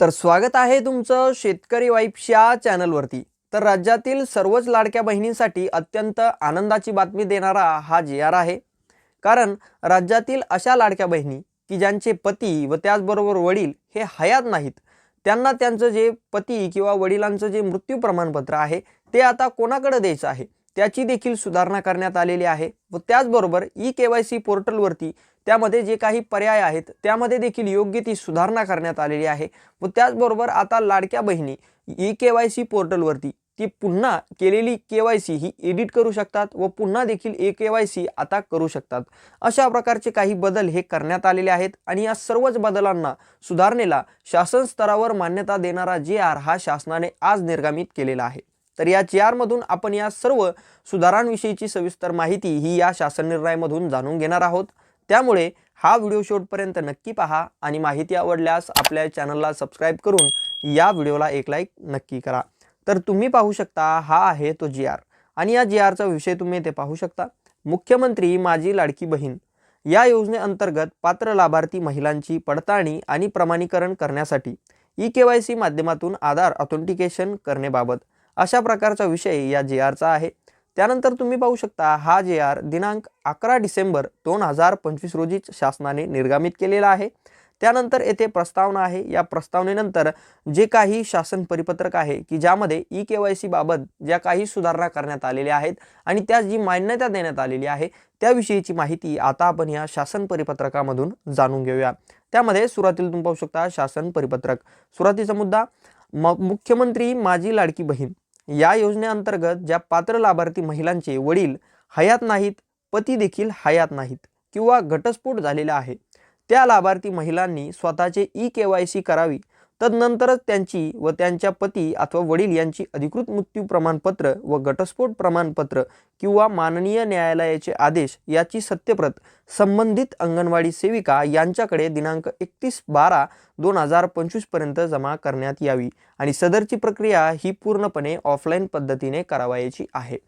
तर स्वागत आहे तुमचं शेतकरी वाईफच्या या चॅनलवरती. तर राज्यातील सर्वच लाडक्या बहिणींसाठी अत्यंत आनंदाची बातमी देणारा हा जी आर आहे. कारण राज्यातील अशा लाडक्या बहिणी की ज्यांचे पती व त्याचबरोबर वडील हे हयात नाहीत. त्यांना त्यांचं जे पती किंवा वडिलांचं जे मृत्यू प्रमाणपत्र आहे ते आता कोणाकडे द्यायचं आहे? त्याची देखील सुधारणा करण्यात आलेली आहे व त्याचबरोबर ई के वाय सी पोर्टलवरती त्यामध्ये जे काही पर्याय आहेत त्यामध्ये देखील योग्य ती सुधारणा करण्यात आलेली आहे. व त्याचबरोबर आता लाडक्या बहिणी ई के वाय सी पोर्टलवरती ती पुन्हा केलेली के वाय सी ही एडिट करू शकतात व पुन्हा देखील ए के वाय सी आता करू शकतात. अशा प्रकारचे काही बदल हे करण्यात आलेले आहेत आणि या सर्वच बदलांना सुधारणेला शासन स्तरावर मान्यता देणारा जे आर हा शासनाने आज निर्गमित केलेला आहे. तर या जी आरमधून आपण या सर्व सुधारांविषयीची सविस्तर माहिती ही या शासन निर्णयामधून जाणून घेणार आहोत. त्यामुळे हा व्हिडिओ शेवटपर्यंत नक्की पहा आणि माहिती आवडल्यास आपल्या चॅनलला सबस्क्राईब करून या व्हिडिओला एक लाईक नक्की करा. तर तुम्ही पाहू शकता हा आहे तो जी आर. आणि या जी आरचा विषय तुम्ही ते पाहू शकता. मुख्यमंत्री माझी लाडकी बहीण. या योजनेअंतर्गत पात्र लाभार्थी महिलांची पडताळणी आणि प्रमाणीकरण करण्यासाठी ई के वाय सी माध्यमातून आधार ऑथेंटिकेशन करण्याबाबत अशा प्रकारचा विषय या जी आरचा आहे. त्यानंतर तुम्ही पाहू शकता हा जे आर दिनांक अकरा डिसेंबर दोन हजार पंचवीस रोजीच शासनाने निर्गमित केलेला आहे. त्यानंतर येथे प्रस्तावना आहे. या प्रस्तावनेनंतर जे काही शासन परिपत्रक आहे की ज्यामध्ये ई के वाय सी बाबत ज्या काही सुधारणा करण्यात आलेल्या आहेत आणि त्या जी मान्यता देण्यात आलेली आहे त्याविषयीची माहिती आता आपण या शासन परिपत्रकामधून जाणून घेऊया. त्यामध्ये सुरुवातीला तुम्ही पाहू शकता शासन परिपत्रक. सुरुवातीचा मुद्दा म मुख्यमंत्री माझी लाडकी बहीण. या योजनेअंतर्गत ज्या पात्र लाभार्थी महिलांचे वडील हयात नाहीत पती देखील हयात नाहीत किंवा घटस्फोट झालेला आहे त्या लाभार्थी महिलांनी स्वतःचे ई के वाय सी करावी तदनंतरच त्यांची व त्यांच्या पती अथवा वडील यांची अधिकृत मृत्यू प्रमाणपत्र व घटस्फोट प्रमाणपत्र किंवा माननीय न्यायालयाचे आदेश याची सत्यप्रत संबंधित अंगणवाडी सेविका यांच्याकडे दिनांक एकतीस बारा दोन हजार पंचवीसपर्यंत जमा करण्यात यावी आणि सदरची प्रक्रिया ही पूर्णपणे ऑफलाईन पद्धतीने करावायची आहे.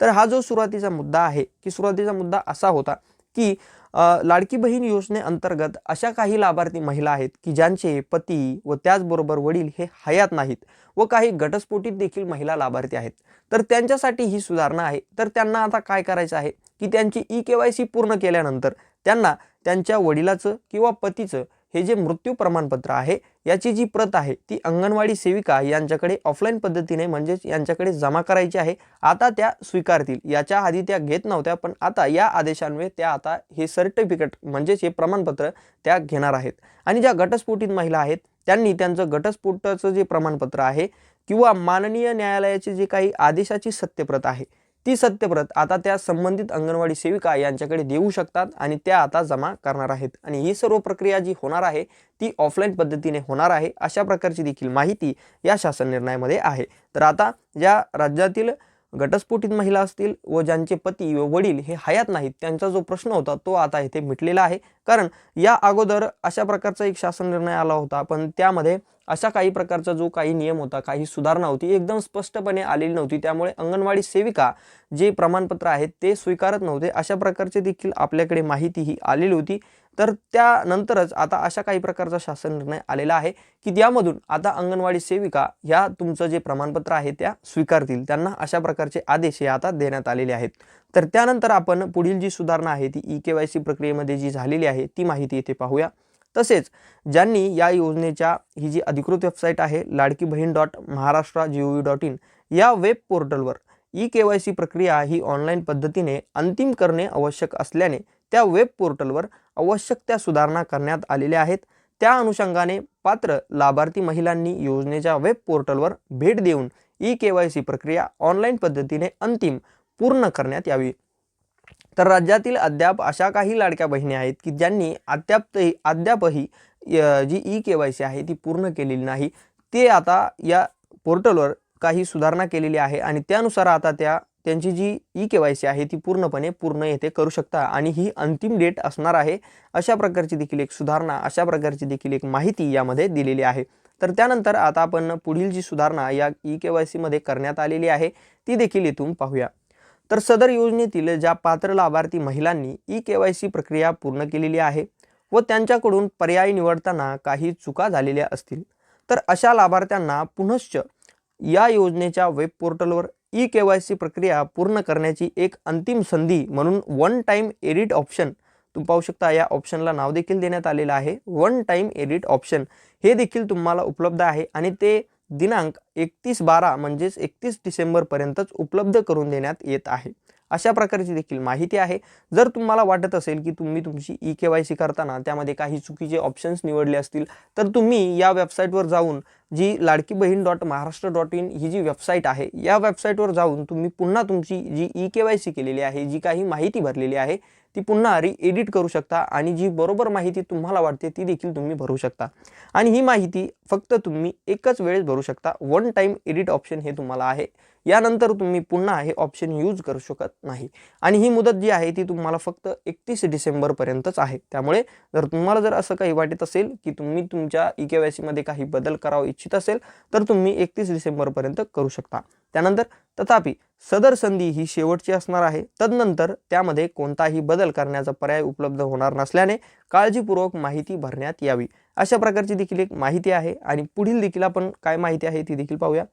तर हा जो सुरुवातीचा मुद्दा आहे की सुरुवातीचा मुद्दा असा होता की लाडकी बहीण योजनेअंतर्गत अशा काही लाभार्थी महिला आहेत की ज्यांचे पती व त्याचबरोबर वडील हे हयात नाहीत व काही घटस्फोटीत देखील महिला लाभार्थी आहेत. तर त्यांच्यासाठी ही सुधारणा आहे. तर त्यांना आता काय करायचं आहे? की त्यांची ई के वाय सी पूर्ण केल्यानंतर त्यांना त्यांच्या वडिलाचं किंवा पतीचं हे जे मृत्यू प्रमाणपत्र आहे याची जी प्रत आहे ती अंगणवाडी सेविका यांच्याकडे ऑफलाईन पद्धतीने म्हणजेच यांच्याकडे जमा करायची आहे आता त्या स्वीकारतील. याच्या आधी त्या घेत नव्हत्या पण आता या आदेशान्वये त्या आता हे सर्टिफिकेट म्हणजेच हे प्रमाणपत्र त्या घेणार आहेत. आणि ज्या घटस्फोटित महिला आहेत त्यांनी त्यांचं घटस्फोटाचं जे प्रमाणपत्र आहे किंवा माननीय न्यायालयाचे जे काही आदेशाची सत्यप्रत आहे ती सत्यप्रत आता त्या संबंधित अंगणवाडी सेविका यांच्याकडे देऊ शकतात आणि त्या आता जमा करणार आहेत. आणि ही सर्व प्रक्रिया जी होणार आहे ती ऑफलाईन पद्धतीने होणार आहे अशा प्रकारची देखील माहिती या शासन निर्णयामध्ये आहे. तर आता ज्या राज्यातील घटस्फोटित महिला असतील व ज्यांचे पती व वडील हे हयात नाहीत त्यांचा जो प्रश्न होता तो आता इथे मिटलेला आहे. कारण या अगोदर अशा प्रकारचा एक शासन निर्णय आला होता पण त्यामध्ये अशा काही प्रकारचा जो काही नियम होता काही सुधारणा होती एकदम स्पष्टपणे आलेली नव्हती. त्यामुळे अंगणवाडी सेविका जे प्रमाणपत्र आहेत ते स्वीकारत नव्हते. अशा प्रकारचे देखील आपल्याकडे माहिती ही आलेली होती. तर त्यानंतरच आता अशा काही प्रकारचा शासन निर्णय आलेला आहे की त्यामधून आता अंगणवाडी सेविका ह्या तुमचं जे प्रमाणपत्र आहे त्या स्वीकारतील. त्यांना अशा प्रकारचे आदेश हे आता देण्यात आलेले आहेत. तर त्यानंतर आपण पुढील जी सुधारणा आहे ती ई के वाय सी प्रक्रियेमध्ये जी झालेली आहे ती माहिती इथे पाहूया. तसेच ज्यांनी या योजनेच्या ही जी अधिकृत वेबसाईट आहे Ladki Bahin dot Maharashtra G O V dot in या वेब पोर्टलवर ई के वाय सी प्रक्रिया ही ऑनलाईन पद्धतीने अंतिम करणे आवश्यक असल्याने त्या वेब पोर्टलवर आवश्यक त्या सुधारणा करण्यात आलेल्या आहेत. त्या अनुषंगाने पात्र लाभार्थी महिलांनी योजनेच्या वेब पोर्टलवर भेट देऊन ई के वाय सी प्रक्रिया ऑनलाईन पद्धतीने अंतिम पूर्ण करण्यात यावी. तर राज्यातील अद्याप अशा काही लाडक्या बहिणी आहेत की ज्यांनी अद्याप अद्यापही जी ई के वाय सी आहे ती पूर्ण केलेली नाही. ते आता या पोर्टलवर काही सुधारणा केलेली आहे आणि त्यानुसार आता त्या त्यांची जी ई के वाय सी आहे ती पूर्णपणे पूर्ण येथे करू शकता आणि ही अंतिम डेट असणार आहे. अशा प्रकारची देखील एक सुधारणा अशा प्रकारची देखील एक माहिती यामध्ये दिलेली आहे. तर त्यानंतर आता आपण पुढील जी सुधारणा या ई के वाय सीमध्ये करण्यात आलेली आहे ती देखील इथून पाहूया. तर सदर योजनेतील ज्या पात्र लाभार्थी महिलांनी ई के वाय सी प्रक्रिया पूर्ण केलेली आहे व त्यांच्याकडून पर्याय निवडताना काही चुका झालेल्या असतील तर अशा लाभार्थ्यांना पुनश्च या योजनेच्या वेब पोर्टलवर ई के वाय सी प्रक्रिया पूर्ण करण्याची एक अंतिम संधी म्हणून वन टाईम एडिट ऑप्शन तुम्ही पाहू शकता या ऑप्शनला नाव देखील देण्यात आलेलं आहे. वन टाईम एडिट ऑप्शन हे देखील तुम्हाला उपलब्ध आहे आणि ते दिनांक एकतीस बारा म्हणजेच एकतीस डिसेंबरपर्यंतच उपलब्ध करून देण्यात येत आहे. अशा प्रकारची देखील माहिती आहे. जर तुम्हाला वाटत असेल की तुम्ही तुमची ई के वाय सी करताना त्यामध्ये काही चुकीचे ऑप्शन्स निवडले असतील तर तुम्ही या वेबसाईटवर जाऊन जी Ladki Bahin dot Maharashtra dot in ही जी वेबसाईट आहे या वेबसाईटवर जाऊन तुम्ही पुन्हा तुमची जी ई के वाय सी केलेली आहे जी काही माहिती भरलेली आहे ती पुन्हा री एडिट करू शकता आणि जी बरोबर माहिती तुम्हाला वाटते ती देखील तुम्ही भरू शकता. आणि ही माहिती फक्त तुम्ही एकच वेळेस भरू शकता वन टाईम एडिट ऑप्शन हे तुम्हाला आहे. यानंतर तुम्ही पुन्हा हे ऑप्शन यूज करू शकत नाही. आणि ही मुदत जी आहे ती तुम्हाला फक्त एकतीस डिसेंबरपर्यंतच आहे. त्यामुळे जर तुम्हाला जर असं काही वाटत असेल की तुम्ही तुमच्या ई के वाय सीमध्ये काही बदल करावा इच्छित असेल तर तुम्ही एकतीस डिसेंबरपर्यंत करू शकता. त्यानंतर तथापि सदर संधी ही शेवटची असणार आहे. तदनंतर त्यामध्ये कोणताही बदल करण्याचा पर्याय उपलब्ध होणार नसल्याने काळजीपूर्वक माहिती भरण्यात यावी. अशा प्रकारची देखील एक माहिती आहे आणि पुढील देखील आपण काय माहिती आहे ती देखील पाहूया.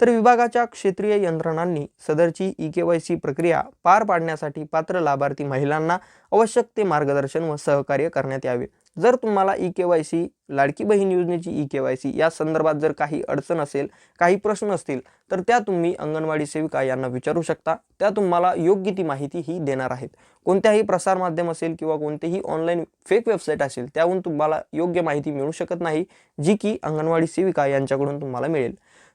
तर विभागाच्या क्षेत्रीय यंत्रणांनी सदरची ई के वाय सी प्रक्रिया पार पाडण्यासाठी पात्र लाभार्थी महिलांना आवश्यक ते मार्गदर्शन व सहकार्य करण्यात यावे. जर तुम्हाला E K Y C Ladki Bahin योजनेची ई के वाय सी या संदर्भात जर काही अडचण असेल काही प्रश्न असतील तर त्या तुम्ही अंगणवाडी सेविका यांना विचारू शकता. त्या तुम्हाला योग्य ती माहिती ही देणार आहेत. कोणत्याही प्रसारमाध्यम असेल किंवा कोणतेही ऑनलाईन फेक वेबसाईट असेल त्याहून तुम्हाला योग्य माहिती मिळू शकत नाही जी की अंगणवाडी सेविका यांच्याकडून तुम्हाला मिळेल.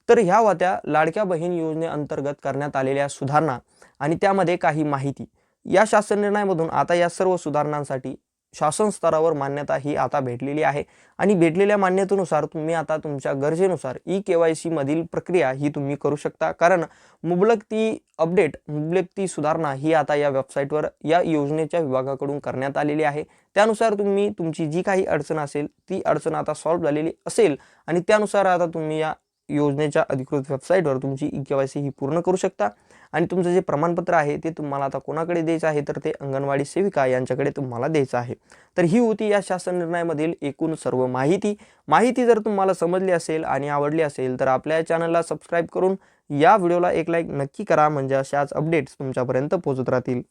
तर ह्या होत्या लाडक्या बहीण योजनेअंतर्गत करण्यात आलेल्या सुधारणा आणि त्यामध्ये काही माहिती. या शासन निर्णयामधून आता या सर्व सुधारणांसाठी शासन स्तरावर मान्यता ही आता भेटलेली आहे. आणि भेटलेल्या मान्यतेनुसार तुम्ही आता तुमच्या गरजेनुसार ई के वाय सीमधील प्रक्रिया ही तुम्ही करू शकता. कारण मुबलक ती अपडेट मुबलक ती सुधारणा ही आता या वेबसाईटवर या योजनेच्या विभागाकडून करण्यात आलेली आहे. त्यानुसार तुम्ही तुमची जी काही अडचण असेल ती अडचण आता सॉल्व्ह झालेली असेल आणि त्यानुसार आता तुम्ही या योजनेच्या अधिकृत वेबसाईटवर तुमची ई के वाय सी ही पूर्ण करू शकता. आणि तुमचं जे प्रमाणपत्र आहे ते तुम्हाला आता कोणाकडे द्यायचं आहे तर ते अंगणवाडी सेविका यांच्याकडे तुम्हाला द्यायचं आहे. तर ही होती या शासन निर्णयामधील एकूण सर्व माहिती. माहिती जर तुम्हाला समजली असेल आणि आवडली असेल तर आपल्या चॅनलला सबस्क्राईब करून या व्हिडिओला एक लाईक नक्की करा म्हणजे अशाच अपडेट्स तुमच्यापर्यंत पोहोचत राहतील.